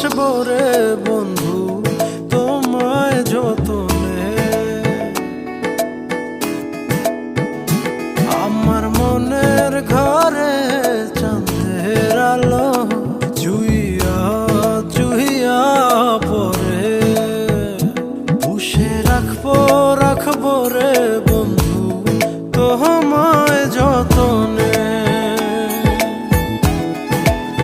ভালোবাসব রে বন্ধু, তোমায় যতনে। আমার মনের ঘরে চন্দ্রের আলো জুইয়া জুইয়া পরে পুষে রাখব